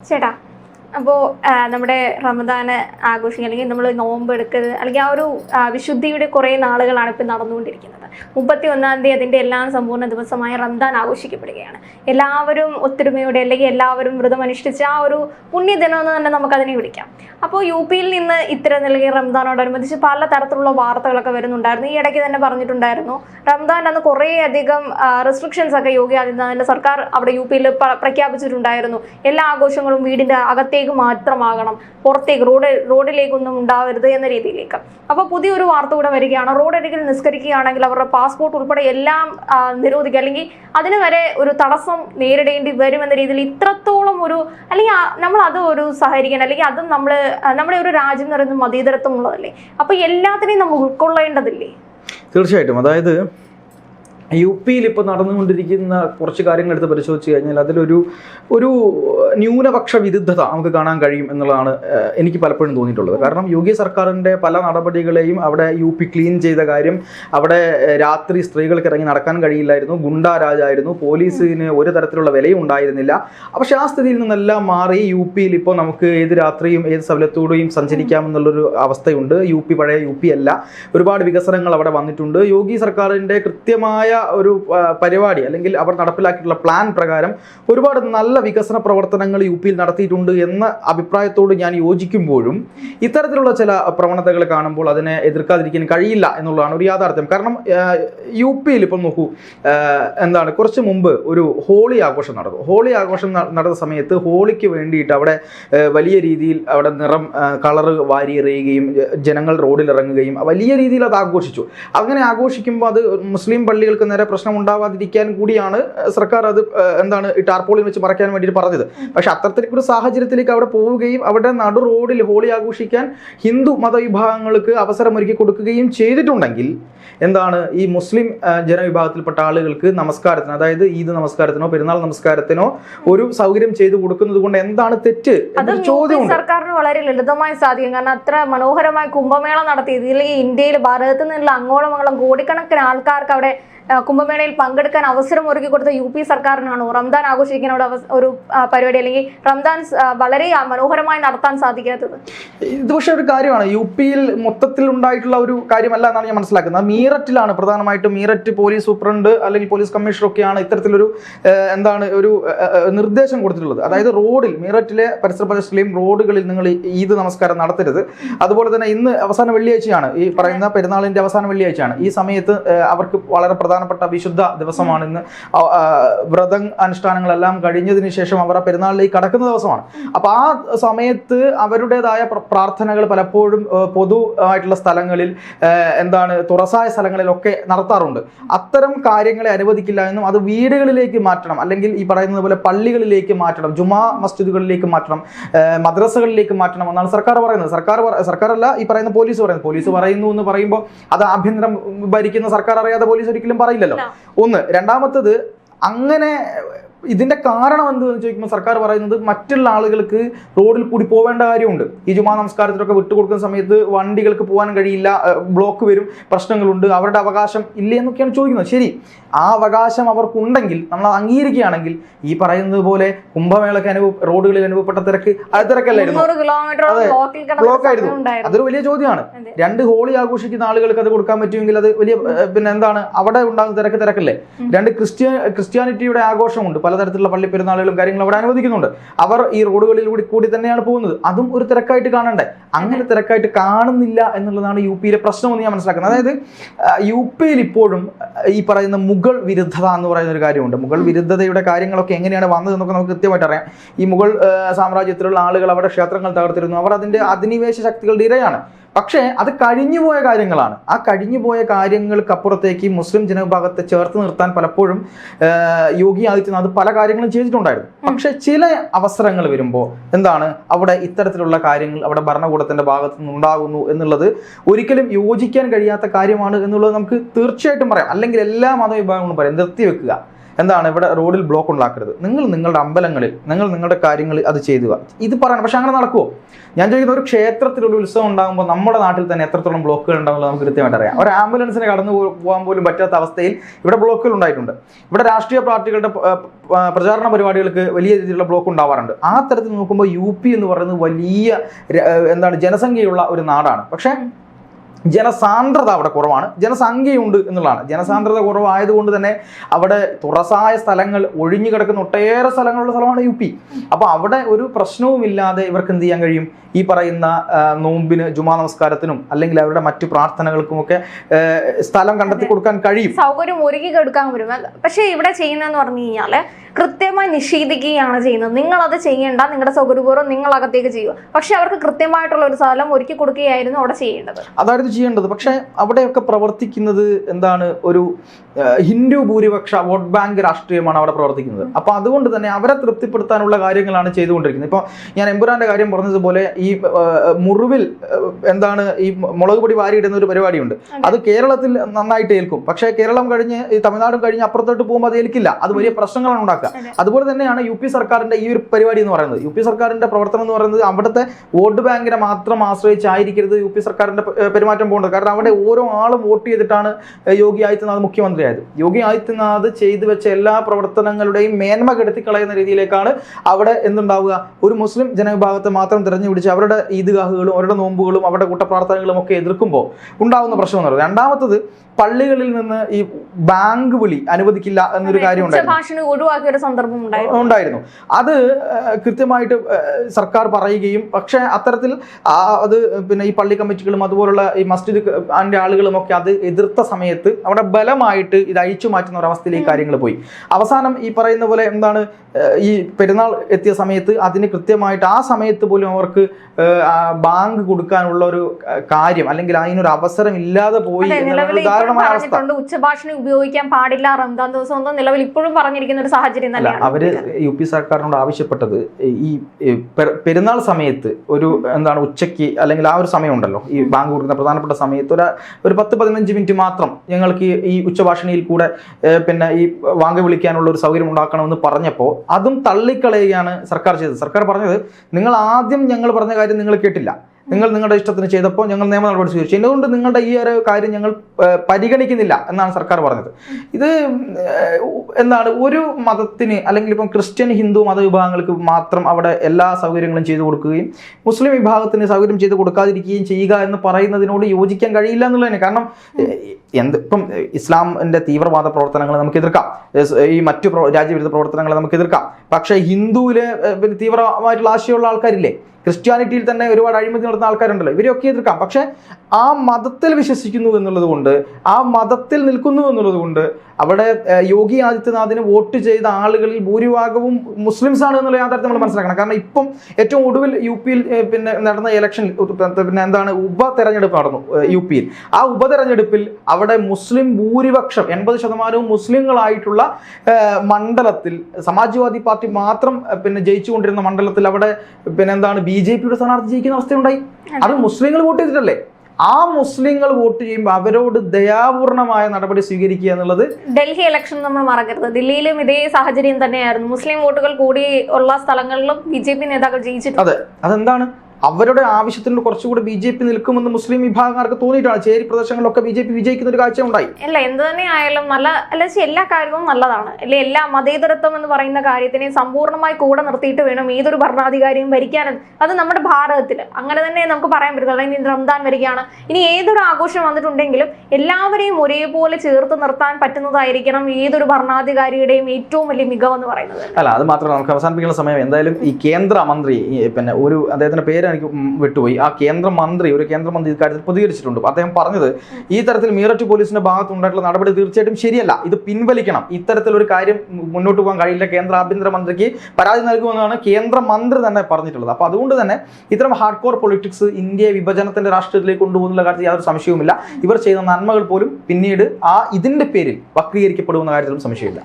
ചേട്ടാ അപ്പോൾ നമ്മുടെ റമദാന് ആഘോഷം അല്ലെങ്കിൽ നമ്മൾ നോമ്പ് എടുക്കുന്നത് അല്ലെങ്കിൽ ആ ഒരു വിശുദ്ധിയുടെ കുറേ നാളുകളാണ് ഇപ്പം നടന്നുകൊണ്ടിരിക്കുന്നത്. മുപ്പത്തി ഒന്നാം തീയതി അതിന്റെ എല്ലാം സമ്പൂർണ ദിവസമായ റംദാൻ ആഘോഷിക്കപ്പെടുകയാണ്. എല്ലാവരും ഒത്തൊരുമയോടെ അല്ലെങ്കിൽ എല്ലാവരും വ്രതം അനുഷ്ഠിച്ച ആ ഒരു പുണ്യദിനം എന്ന് തന്നെ നമുക്കതിനെ വിളിക്കാം. അപ്പോൾ യു പിയിൽ നിന്ന് ഇത്തരം അല്ലെങ്കിൽ റംദാനോടനുബന്ധിച്ച് പല തരത്തിലുള്ള വാർത്തകളൊക്കെ വരുന്നുണ്ടായിരുന്നു. ഈ ഇടയ്ക്ക് തന്നെ പറഞ്ഞിട്ടുണ്ടായിരുന്നു റംദാൻ അന്ന് കുറേയധികം റെസ്ട്രിക്ഷൻസ് ഒക്കെ യോഗി ആദിത്യനാഥിന്റെ സർക്കാർ അവിടെ യു പിയിൽ പ്രഖ്യാപിച്ചിട്ടുണ്ടായിരുന്നു. എല്ലാ ആഘോഷങ്ങളും വീടിന്റെ അകത്തേക്ക് മാത്രമാകണം. പുറത്തേക്ക് റോഡ് റോഡിലേക്കൊന്നും ഉണ്ടാവരുത് എന്ന രീതിയിലേക്ക്. അപ്പോൾ പുതിയൊരു വാർത്ത കൂടെ വരികയാണ്. റോഡരികിൽ നിസ്കരിക്കുകയാണെങ്കിൽ അവരുടെ പാസ്പോർട്ട് ഉൾപ്പെടെ എല്ലാം നിരോധിക്കുക. അല്ലെങ്കിൽ അതിന് വരെ ഒരു തടസ്സം നേരിടേണ്ടി വരുമെന്ന രീതിയിൽ ഇത്രത്തോളം ഒരു അല്ലെങ്കിൽ നമ്മൾ അത് ഒരു സഹകരിക്കണം. അല്ലെങ്കിൽ അതും നമ്മൾ നമ്മുടെ ഒരു രാജ്യം എന്ന് പറയുന്നത് മതീതരത്വം ഉള്ളതല്ലേ? അപ്പൊ എല്ലാത്തിനെയും നമ്മൾ ഉൾക്കൊള്ളേണ്ടതില്ലേ? തീർച്ചയായിട്ടും. അതായത് യു പിയിൽ ഇപ്പോൾ നടന്നുകൊണ്ടിരിക്കുന്ന കുറച്ച് കാര്യങ്ങൾ എടുത്ത് പരിശോധിച്ച് കഴിഞ്ഞാൽ അതിലൊരു ഒരു ന്യൂനപക്ഷ വിരുദ്ധത നമുക്ക് കാണാൻ കഴിയും എന്നുള്ളതാണ് എനിക്ക് പലപ്പോഴും തോന്നിയിട്ടുള്ളത്. കാരണം യോഗി സർക്കാരിന്റെ പല നടപടികളെയും അവിടെ യു പി ക്ലീൻ ചെയ്ത കാര്യം അവിടെ രാത്രി സ്ത്രീകൾക്ക് ഇറങ്ങി നടക്കാൻ കഴിയില്ലായിരുന്നു ഗുണ്ടാ രാജായിരുന്നു പോലീസിന് ഒരു തരത്തിലുള്ള വിലയും ഉണ്ടായിരുന്നില്ല. പക്ഷെ ആ സ്ഥിതിയിൽ നിന്നെല്ലാം മാറി യു പിയിൽ ഇപ്പോൾ നമുക്ക് ഏത് രാത്രിയും ഏത് സ്ഥലത്തൂടെയും സഞ്ചരിക്കാമെന്നുള്ളൊരു അവസ്ഥയുണ്ട്. യു പി പഴയ യു പി അല്ല. ഒരുപാട് വികസനങ്ങൾ അവിടെ വന്നിട്ടുണ്ട്. യോഗി സർക്കാരിന്റെ കൃത്യമായ ഒരു പരിപാടി അല്ലെങ്കിൽ അവർ നടപ്പിലാക്കിയിട്ടുള്ള പ്ലാൻ പ്രകാരം ഒരുപാട് നല്ല വികസന പ്രവർത്തനങ്ങൾ യു പിയിൽ നടത്തിയിട്ടുണ്ട് എന്ന അഭിപ്രായത്തോട് ഞാൻ യോജിക്കുമ്പോഴും ഇത്തരത്തിലുള്ള ചില പ്രവണതകൾ കാണുമ്പോൾ അതിനെ എതിർക്കാതിരിക്കാൻ കഴിയില്ല എന്നുള്ളതാണ് ഒരു യാഥാർത്ഥ്യം. കാരണം യു പിയിൽ ഇപ്പം നോക്കൂ എന്താണ് കുറച്ച് മുമ്പ് ഒരു ഹോളി ആഘോഷം നടന്നു. ഹോളി ആഘോഷം നടന്ന സമയത്ത് ഹോളിക്ക് വേണ്ടിയിട്ട് അവിടെ വലിയ രീതിയിൽ അവിടെ നിറം കളറ് വാരി എറിയുകയും ജനങ്ങൾ റോഡിൽ ഇറങ്ങുകയും വലിയ രീതിയിൽ അത് ആഘോഷിച്ചു. അങ്ങനെ ആഘോഷിക്കുമ്പോൾ അത് മുസ്ലിം പള്ളികൾക്ക് നേരെ പ്രശ്നം ഉണ്ടാവാതിരിക്കാൻ കൂടിയാണ് സർക്കാർ അത് എന്താണ് ടാർപോളിൽ വെച്ച് മറയ്ക്കാൻ വേണ്ടിയിട്ട് പറഞ്ഞത്. പക്ഷെ അത്തരത്തിലൊരു സാഹചര്യത്തിലേക്ക് അവിടെ പോവുകയും അവിടെ നടു റോഡിൽ ഹോളി ആഘോഷിക്കാൻ ഹിന്ദു മതവിഭാഗങ്ങൾക്ക് അവസരമൊരുക്കി കൊടുക്കുകയും ചെയ്തിട്ടുണ്ടെങ്കിൽ എന്താണ് ഈ മുസ്ലിം ജനവിഭാഗത്തിൽപ്പെട്ട ആളുകൾക്ക് നമസ്കാരത്തിന് അതായത് ഈദ് നമസ്കാരത്തിനോ പെരുന്നാൾ നമസ്കാരത്തിനോ ഒരു സൗകര്യം ചെയ്തു കൊടുക്കുന്നത് കൊണ്ട് എന്താണ് തെറ്റ് ചോദ്യം സർക്കാരിന് വളരെ ലളിതമായി സാധിക്കും. കാരണം അത്ര മനോഹരമായ കുംഭമേള നടത്തി. ഇതിൽ ഇന്ത്യയിൽ ഭാരതത്തിൽ നിന്നുള്ള അങ്ങോളം അങ്ങോളം കോടിക്കണക്കിന് ആൾക്കാർക്ക് അവിടെ കുംഭമേളയിൽ പങ്കെടുക്കാൻ അവസരം ഒരുക്കി കൊടുത്ത യു പി സർക്കാരിനാണോ. റംദാൻ ആഘോഷിക്കാൻ അവിടെ ഒരു ആ, പരിപാടി അല്ലെങ്കിൽ റംദാൻ വളരെ മനോഹരമായി നടത്താൻ സാധിക്കാത്തത്? ഇത് പക്ഷേ ഒരു കാര്യമാണ്. യു പിയിൽ മൊത്തത്തിൽ ഉണ്ടായിട്ടുള്ള ഒരു കാര്യമല്ല എന്നാണ് ഞാൻ മനസ്സിലാക്കുന്നത്. മീററ്റിലാണ് പ്രധാനമായിട്ടും മീററ്റ് പോലീസ് സൂപ്രണ്ട് അല്ലെങ്കിൽ പോലീസ് കമ്മീഷണർ ഒക്കെയാണ് ഇത്തരത്തിലൊരു എന്താണ് ഒരു നിർദ്ദേശം കൊടുത്തിട്ടുള്ളത്. അതായത് റോഡിൽ മീററ്റിലെ പരിസര പ്രദേശത്തിലെയും റോഡുകളിൽ നിങ്ങൾ ഈദ് നമസ്കാരം നടത്തരുത്. അതുപോലെ തന്നെ ഇന്ന് അവസാന വെള്ളിയാഴ്ചയാണ് ഈ പറയുന്ന പെരുന്നാളിന്റെ അവസാന വെള്ളിയാഴ്ചയാണ്. ഈ സമയത്ത് അവർക്ക് വളരെ പ്രധാനപ്പെട്ട വിശുദ്ധ ദിവസമാണ് ഇന്ന്. വ്രതം അനുഷ്ഠാനങ്ങളെല്ലാം കഴിഞ്ഞതിന് ശേഷം അവർ ആ പെരുന്നാളിലേക്ക് കടക്കുന്ന ദിവസമാണ്. അപ്പോൾ ആ സമയത്ത് അവരുടേതായ പ്രാർത്ഥനകൾ പലപ്പോഴും പൊതു ആയിട്ടുള്ള സ്ഥലങ്ങളിൽ എന്താണ് തുറസായ സ്ഥലങ്ങളിലൊക്കെ നടത്താറുണ്ട്. അത്തരം കാര്യങ്ങളെ അനുവദിക്കില്ല എന്നും അത് വീടുകളിലേക്ക് മാറ്റണം. അല്ലെങ്കിൽ ഈ പറയുന്നത് പോലെ പള്ളികളിലേക്ക് മാറ്റണം ജുമാ മസ്ജിദുകളിലേക്ക് മാറ്റണം മദ്രസകളിലേക്ക് മാറ്റണം എന്നാണ് സർക്കാർ പറയുന്നത്. സർക്കാർ സർക്കാരല്ല ഈ പറയുന്ന പോലീസ് പറയുന്നത്. പോലീസ് പറയുന്നു എന്ന് പറയുമ്പോൾ അത് ആഭ്യന്തരം ഭരിക്കുന്ന സർക്കാർ അറിയാതെ പോലീസ് ഒരിക്കലും പറയില്ലല്ലോ. ഒന്ന്. രണ്ടാമത്തത് അങ്ങനെ ഇതിന്റെ കാരണം എന്ത് എന്ന് ചോദിക്കുമ്പോൾ സർക്കാർ പറയുന്നത് മറ്റുള്ള ആളുകൾക്ക് റോഡിൽ കൂടി പോവേണ്ട കാര്യമുണ്ട്. ഈ ജുമാ നമസ്കാരത്തിലൊക്കെ വിട്ടുകൊടുക്കുന്ന സമയത്ത് വണ്ടികൾക്ക് പോകാൻ കഴിയില്ല ബ്ലോക്ക് വരും പ്രശ്നങ്ങളുണ്ട് അവരുടെ അവകാശം ഇല്ലേ എന്നൊക്കെയാണ് ചോദിക്കുന്നത്. ശരി ആ അവകാശം അവർക്കുണ്ടെങ്കിൽ നമ്മൾ അത് അംഗീകരിക്കുകയാണെങ്കിൽ ഈ പറയുന്നത് പോലെ കുംഭമേളക്ക് അനുഭവ റോഡുകളിൽ അനുഭവപ്പെട്ട തിരക്ക് അത് തിരക്കല്ലായിരുന്നു. ബ്ലോക്ക് ആയിരുന്നു. അതൊരു വലിയ ചോദ്യമാണ്. രണ്ട് ഹോളി ആഘോഷിക്കുന്ന ആളുകൾക്ക് അത് കൊടുക്കാൻ പറ്റുമെങ്കിൽ അത് വലിയ പിന്നെ എന്താണ് അവിടെ ഉണ്ടാകുന്ന തിരക്ക് തിരക്കല്ലേ? രണ്ട് ക്രിസ്ത്യ ക്രിസ്ത്യാനിറ്റിയുടെ ആഘോഷമുണ്ട്. പലതരത്തിലുള്ള പള്ളി പെരുന്നാളുകളും കാര്യങ്ങളും അവിടെ അനുവദിക്കുന്നുണ്ട്. അവർ ഈ റോഡുകളിൽ കൂടി കൂടി തന്നെയാണ് പോകുന്നത്. അതും ഒരു തിരക്കായിട്ട് കാണണ്ടേ? അങ്ങനെ തിരക്കായിട്ട് കാണുന്നില്ല എന്നുള്ളതാണ് യു പിയിലെ പ്രശ്നമെന്ന് ഞാൻ മനസ്സിലാക്കുന്നത്. അതായത് യു പിയിൽ ഇപ്പോഴും ഈ പറയുന്ന മുഗൾ വിരുദ്ധത എന്ന് പറയുന്ന ഒരു കാര്യമുണ്ട്. മുഗൾ വിരുദ്ധതയുടെ കാര്യങ്ങളൊക്കെ എങ്ങനെയാണ് വന്നത് എന്നൊക്കെ നമുക്ക് കൃത്യമായിട്ട് അറിയാം. ഈ മുഗൾ സാമ്രാജ്യത്തിലുള്ള ആളുകൾ അവിടെ ക്ഷേത്രങ്ങൾ തകർത്തിരുന്നു. അവർ അതിന്റെ അധിനിവേശ ശക്തികളുടെ ഇരയാണ്. പക്ഷേ അത് കഴിഞ്ഞുപോയ കാര്യങ്ങളാണ്. ആ കഴിഞ്ഞുപോയ കാര്യങ്ങൾക്കപ്പുറത്തേക്ക് മുസ്ലിം ജനവിഭാഗത്തെ ചേർത്ത് നിർത്താൻ പലപ്പോഴും യോഗി ആദിത്യനാഥ് പല കാര്യങ്ങളും ചെയ്തിട്ടുണ്ടായിരുന്നു. പക്ഷേ ചില അവസരങ്ങൾ വരുമ്പോൾ എന്താണ്? അവിടെ ഇത്തരത്തിലുള്ള കാര്യങ്ങൾ അവിടെ ഭരണകൂടത്തിന്റെ ഭാഗത്തു നിന്നുണ്ടാകുന്നു എന്നുള്ളത് ഒരിക്കലും യോജിക്കാൻ കഴിയാത്ത കാര്യമാണ് എന്നുള്ളത് നമുക്ക് തീർച്ചയായിട്ടും പറയാം. അല്ലെങ്കിൽ എല്ലാ മതവിഭാഗങ്ങളും പറയാം. നിർത്തിവെക്കുക. എന്താണ് ഇവിടെ റോഡിൽ ബ്ലോക്ക് ഉണ്ടാക്കരുത്. നിങ്ങൾ നിങ്ങളുടെ അമ്പലങ്ങളിൽ നിങ്ങൾ നിങ്ങളുടെ കാര്യങ്ങൾ അത് ചെയ്യുക ഇത് പറയണം. പക്ഷെ അങ്ങനെ നടക്കുമോ ഞാൻ ചോദിക്കുന്ന ഒരു ക്ഷേത്രത്തിൽ ഒരു ഉത്സവം ഉണ്ടാകുമ്പോൾ നമ്മുടെ നാട്ടിൽ തന്നെ എത്രത്തോളം ബ്ലോക്കുകൾ ഉണ്ടാകുന്നത് നമുക്ക് കൃത്യമായിട്ട് അറിയാം. ഒരു ആംബുലൻസിന് കടന്നു പോകാൻ പോലും പറ്റാത്ത അവസ്ഥയിൽ ഇവിടെ ബ്ലോക്കുകൾ ഉണ്ടായിട്ടുണ്ട്. ഇവിടെ രാഷ്ട്രീയ പാർട്ടികളുടെ പ്രചാരണ പരിപാടികൾക്ക് വലിയ രീതിയിലുള്ള ബ്ലോക്ക് ഉണ്ടാവാറുണ്ട്. ആ തരത്തിൽ നോക്കുമ്പോൾ യു എന്ന് പറയുന്നത് വലിയ എന്താണ് ജനസംഖ്യയുള്ള ഒരു നാടാണ്. പക്ഷേ ജനസാന്ദ്രത അവിടെ കുറവാണ്. ജനസംഖ്യയുണ്ട് എന്നുള്ളതാണ്. ജനസാന്ദ്രത കുറവായതുകൊണ്ട് തന്നെ അവിടെ തുറസായ സ്ഥലങ്ങൾ ഒഴിഞ്ഞു കിടക്കുന്ന ഒട്ടേറെ സ്ഥലങ്ങളുള്ള സ്ഥലമാണ് യു പി. അപ്പോൾ അവിടെ ഒരു പ്രശ്നവുമില്ലാതെ ഇവർക്ക് എന്ത് ചെയ്യാൻ കഴിയും? ഈ പറയുന്ന നോമ്പിന് ജുമാ നമസ്കാരത്തിനും അല്ലെങ്കിൽ അവരുടെ മറ്റു പ്രാർത്ഥനകൾക്കും ഒക്കെ സ്ഥലം കണ്ടെത്തി കൊടുക്കാൻ കഴിയും. സൗകര്യം ഒരുക്കി കൊടുക്കാൻ വരും പക്ഷേ ഇവിടെ ചെയ്യുന്നതെന്ന് പറഞ്ഞു കഴിഞ്ഞാൽ കൃത്യമായി നിഷേധിക്കുകയാണ് ചെയ്യുന്നത്. നിങ്ങൾ അത് ചെയ്യേണ്ട നിങ്ങളുടെ സൗകര്യപൂർവം നിങ്ങൾ അകത്തേക്ക് ചെയ്യുക. പക്ഷെ അവർക്ക് കൃത്യമായിട്ടുള്ള ഒരു സ്ഥലം ഒരുക്കി കൊടുക്കുകയായിരുന്നു അവിടെ ചെയ്യേണ്ടത്. അതായിരുന്നു ചെയ്യേണ്ടത്. പക്ഷേ അവിടെയൊക്കെ പ്രവർത്തിക്കുന്നത് എന്താണ്? ഒരു ഹിന്ദു ഭൂരിപക്ഷ വോട്ട് ബാങ്ക് രാഷ്ട്രീയമാണ് അവിടെ പ്രവർത്തിക്കുന്നത്. അപ്പോൾ അതുകൊണ്ട് തന്നെ അവരെ തൃപ്തിപ്പെടുത്താനുള്ള കാര്യങ്ങളാണ് ചെയ്തുകൊണ്ടിരിക്കുന്നത്. ഇപ്പോൾ ഞാൻ എമ്പുരാന്റെ കാര്യം പറഞ്ഞതുപോലെ ഈ മുറിവിൽ എന്താണ് ഈ മുളക് പൊടി വാരിയിടുന്ന ഒരു പരിപാടിയുണ്ട്. അത് കേരളത്തിൽ നന്നായിട്ട് ഏൽക്കും. പക്ഷേ കേരളം കഴിഞ്ഞ് ഈ തമിഴ്നാടും കഴിഞ്ഞ് അപ്പുറത്തോട്ട് പോകുമ്പോൾ അത് ഏൽക്കില്ല. അത് വലിയ പ്രശ്നങ്ങളാണ് ഉണ്ടാക്കുക. അതെ. അതുപോലെ തന്നെയാണ് യു പി സർക്കാരിന്റെ ഈ ഒരു പരിപാടി എന്ന് പറയുന്നത്. യു പി സർക്കാരിന്റെ പ്രവർത്തനം എന്ന് പറയുന്നത് അവിടുത്തെ വോട്ട് ബാങ്കിനെ മാത്രം ആശ്രയിച്ചായിരിക്കരുത് യു പി സർക്കാരിന്റെ പെ- പെരുമാറ്റം പോകേണ്ടത്. കാരണം അവിടെ ഓരോ ആളും വോട്ട് ചെയ്തിട്ടാണ് യോഗി ആദിത്യനാഥ് മുഖ്യമന്ത്രിയായത്. യോഗി ആദിത്യനാഥ് ചെയ്തു വെച്ച എല്ലാ പ്രവർത്തനങ്ങളുടെയും മേന്മ കെടുത്തി കളയുന്ന രീതിയിലേക്കാണ് അവിടെ എന്തുണ്ടാവുക? ഒരു മുസ്ലിം ജനവിഭാഗത്തെ മാത്രം തിരഞ്ഞു പിടിച്ച് അവരുടെ ഈദ്ഗാഹുകളും അവരുടെ നോമ്പുകളും അവരുടെ കൂട്ടപ്രാർത്ഥനകളും ഒക്കെ എതിർക്കുമ്പോൾ ഉണ്ടാവുന്ന പ്രശ്നം എന്ന് പറയുന്നത്. രണ്ടാമത്തത് പള്ളികളിൽ നിന്ന് ഈ ബാങ്ക് വിളി അനുവദിക്കില്ല എന്നൊരു കാര്യം ഉണ്ടായിരുന്നു. ഉണ്ടായിരുന്നു. അത് കൃത്യമായിട്ട് സർക്കാർ പറയുകയും പക്ഷേ അത്തരത്തിൽ അത് പിന്നെ ഈ പള്ളി കമ്മിറ്റികളും അതുപോലുള്ള ഈ മസ്ജിദ് അതിന്റെ ആളുകളും ഒക്കെ അത് എതിർത്ത സമയത്ത് അവിടെ ബലമായിട്ട് ഇത് അഴിച്ചു മാറ്റുന്ന ഒരവസ്ഥയിലേക്ക് കാര്യങ്ങൾ പോയി. അവസാനം ഈ പറയുന്ന പോലെ എന്താണ് ഈ പെരുന്നാൾ എത്തിയ സമയത്ത് അതിന് കൃത്യമായിട്ട് ആ സമയത്ത് പോലും അവർക്ക് ബാങ്ക് കൊടുക്കാനുള്ള ഒരു കാര്യം അല്ലെങ്കിൽ അതിനൊരു അവസരം ഇല്ലാതെ പോയി ദാരുണമായ അവസ്ഥ. ഉച്ചഭാഷണി ഉപയോഗിക്കാൻ പാടില്ല റംദാൻ ദിവസം ഒന്നും നിലവിൽ ഇപ്പോഴും പറഞ്ഞിരിക്കുന്ന ഒരു സാഹചര്യം തന്നെയാണ്. അവർ യു പി സർക്കാരിനോട് ആവശ്യപ്പെട്ടത് ഈ പെരുന്നാൾ സമയത്ത് ഒരു എന്താണ് ഉച്ചയ്ക്ക് അല്ലെങ്കിൽ ആ ഒരു സമയം ഉണ്ടല്ലോ ഈ ബാങ്ക് കൊടുക്കുന്ന പ്രധാനപ്പെട്ട സമയത്ത് ഒരു ഒരു പത്ത് പതിനഞ്ച് മിനിറ്റ് മാത്രം ഞങ്ങൾക്ക് ഈ- ഉച്ചഭാഷണിയിൽ കൂടെ പിന്നെ ഈ വാങ്ങി വിളിക്കാനുള്ള ഒരു സൗകര്യം ഉണ്ടാക്കണമെന്ന് പറഞ്ഞപ്പോൾ അതും തള്ളിക്കളയുകയാണ് സർക്കാർ ചെയ്തത്. സർക്കാർ പറഞ്ഞത് നിങ്ങൾ ആദ്യം ഞങ്ങൾ പറഞ്ഞ കാര്യം നിങ്ങൾ കേട്ടില്ല. നിങ്ങൾ നിങ്ങളുടെ ഇഷ്ടത്തിന് ചെയ്തപ്പോൾ ഞങ്ങൾ നിയമ നടപടി സ്വീകരിച്ചു. എന്തുകൊണ്ട് നിങ്ങളുടെ ഈ ഒരു കാര്യം ഞങ്ങൾ പരിഗണിക്കുന്നില്ല എന്നാണ് സർക്കാർ പറഞ്ഞത്. ഇത് എന്താണ് ഒരു മതത്തിന് അല്ലെങ്കിൽ ഇപ്പം ക്രിസ്ത്യൻ ഹിന്ദു മതവിഭാഗങ്ങൾക്ക് മാത്രം അവിടെ എല്ലാ സൗകര്യങ്ങളും ചെയ്തു കൊടുക്കുകയും മുസ്ലിം വിഭാഗത്തിന് സൗകര്യം ചെയ്തു കൊടുക്കാതിരിക്കുകയും ചെയ്യുക എന്ന് പറയുന്നതിനോട് യോജിക്കാൻ കഴിയില്ല എന്നുള്ളതിന് കാരണം എന്ത് ഇപ്പം ഇസ്ലാമിന്റെ തീവ്രവാദ പ്രവർത്തനങ്ങൾ നമുക്ക് എതിർക്കാം. ഈ മറ്റു രാജ്യവിരുദ്ധ പ്രവർത്തനങ്ങൾ നമുക്ക് എതിർക്കാം. പക്ഷേ ഹിന്ദുവിലെ തീവ്രമായിട്ടുള്ള ആശയമുള്ള ആൾക്കാരില്ലേ? ക്രിസ്ത്യാനിറ്റിയിൽ തന്നെ ഒരുപാട് അഴിമതി നടത്തുന്ന ആൾക്കാരുണ്ടല്ലോ ഇവരെയൊക്കെ എതിർക്കാം. പക്ഷേ ആ മതത്തിൽ വിശ്വസിക്കുന്നു എന്നുള്ളത് കൊണ്ട് ആ മതത്തിൽ നിൽക്കുന്നു എന്നുള്ളത് കൊണ്ട് അവിടെ യോഗി ആദിത്യനാഥിന് വോട്ട് ചെയ്ത ആളുകളിൽ ഭൂരിഭാഗവും മുസ്ലിംസ് ആണ് എന്നുള്ള യാഥാർത്ഥ്യം നമ്മൾ മനസ്സിലാക്കണം. കാരണം ഇപ്പം ഏറ്റവും ഒടുവിൽ യു പിയിൽ പിന്നെ നടന്ന ഇലക്ഷൻ പിന്നെ എന്താണ് ഉപതെരഞ്ഞെടുപ്പ് നടന്നു ഏഹ്, യു പിയിൽ. ആ ഉപതെരഞ്ഞെടുപ്പിൽ അവിടെ മുസ്ലിം ഭൂരിപക്ഷം എൺപത് ശതമാനവും മുസ്ലിങ്ങളായിട്ടുള്ള മണ്ഡലത്തിൽ സമാജ്വാദി പാർട്ടി മാത്രം പിന്നെ ജയിച്ചുകൊണ്ടിരുന്ന മണ്ഡലത്തിൽ അവിടെ പിന്നെ എന്താണ് ബി ജെ പിയുടെ സ്ഥാനാർത്ഥി ജയിക്കുന്ന അവസ്ഥയുണ്ടായി. അത്. മുസ്ലിങ്ങൾ വോട്ട് ചെയ്തിട്ടല്ലേ? ആ മുസ്ലിങ്ങൾ വോട്ട് ചെയ്യുമ്പോൾ അവരോട് ദയാപൂർണമായ നടപടി സ്വീകരിക്കുക എന്നുള്ളത് ഡൽഹി ഇലക്ഷൻ നമ്മൾ മറക്കരുത്. ദില്ലിയിലും ഇതേ സാഹചര്യം തന്നെയായിരുന്നു. മുസ്ലിം വോട്ടുകൾ കൂടി ഉള്ള സ്ഥലങ്ങളിലും ബി ജെ പി നേതാക്കൾ ജയിച്ചിട്ടുണ്ട്. അതെ. അതെന്താണ്? അവരുടെ ആവശ്യത്തിന് കുറച്ചുകൂടി ബി ജെ പി നിൽക്കുമെന്ന് മുസ്ലിം വിഭാഗക്കാർക്ക് തോന്നിയിട്ടാണ്. ചേരി പ്രദേശങ്ങളിലൊക്കെ ബി ജെ പി വിജയിക്കുന്ന ഒരു കാഴ്ച ഉണ്ടായി അല്ല എന്ത് തന്നെ ആയാലും നല്ല അല്ല എല്ലാ കാര്യവും നല്ലതാണ്. അല്ലെ എല്ലാ മതേതരത്വം എന്ന് പറയുന്ന കാര്യത്തിനെ സമ്പൂർണമായി കൂടെ നിർത്തിയിട്ട് വേണം ഏതൊരു ഭരണാധികാരിയും ഭരിക്കാനും. അത് നമ്മുടെ ഭാരതത്തിൽ. അങ്ങനെ തന്നെ നമുക്ക് പറയാൻ പറ്റുള്ളൂ ഇനി റംദാൻ വരികയാണ്. ഇനി ഏതൊരു ആഘോഷം വന്നിട്ടുണ്ടെങ്കിലും എല്ലാവരെയും ഒരേപോലെ ചേർത്ത് നിർത്താൻ പറ്റുന്നതായിരിക്കണം ഏതൊരു ഭരണാധികാരിയുടെയും ഏറ്റവും വലിയ മികവെന്ന് പറയുന്നത്. അല്ല അത് മാത്രമല്ല നമുക്ക് അവസാനിപ്പിക്കുന്ന സമയം. എന്തായാലും ഈ കേന്ദ്ര മന്ത്രി പിന്നെ ഒരു അദ്ദേഹത്തിന്റെ പേര് എനിക്ക് വിട്ടുപോയി. ആ കേന്ദ്ര മന്ത്രി ഒരു കേന്ദ്രമന്ത്രി ഇക്കാര്യത്തിൽ പ്രതികരിച്ചിട്ടുണ്ട്. അദ്ദേഹം പറഞ്ഞത് ഈ തരത്തിൽ മീററ്റ് പോലീസിന്റെ ഭാഗത്ത് ഉണ്ടായിട്ടുള്ള നടപടി തീർച്ചയായിട്ടും ശരിയല്ല. ഇത് പിൻവലിക്കണം. ഇത്തരത്തിലൊരു കാര്യം മുന്നോട്ട് പോകാൻ കഴിയില്ല. കേന്ദ്ര ആഭ്യന്തര മന്ത്രിക്ക് പരാതി നൽകുമെന്നാണ് കേന്ദ്ര മന്ത്രി തന്നെ പറഞ്ഞിട്ടുള്ളത്. അപ്പോൾ അതുകൊണ്ട് തന്നെ ഇത്തരം ഹാർഡ് കോർ പൊളിറ്റിക്സ് ഇന്ത്യയെ വിഭജനത്തിന്റെ രാഷ്ട്രീയത്തിലേക്ക് കൊണ്ടുപോകുന്ന കാര്യത്തിൽ യാതൊരു സംശയവുമില്ല. ഇവർ ചെയ്യുന്ന നന്മകൾ പോലും പിന്നീട് ആ ഇതിന്റെ പേരിൽ വക്രീകരിക്കപ്പെടുമെന്ന കാര്യത്തിലും സംശയമില്ല.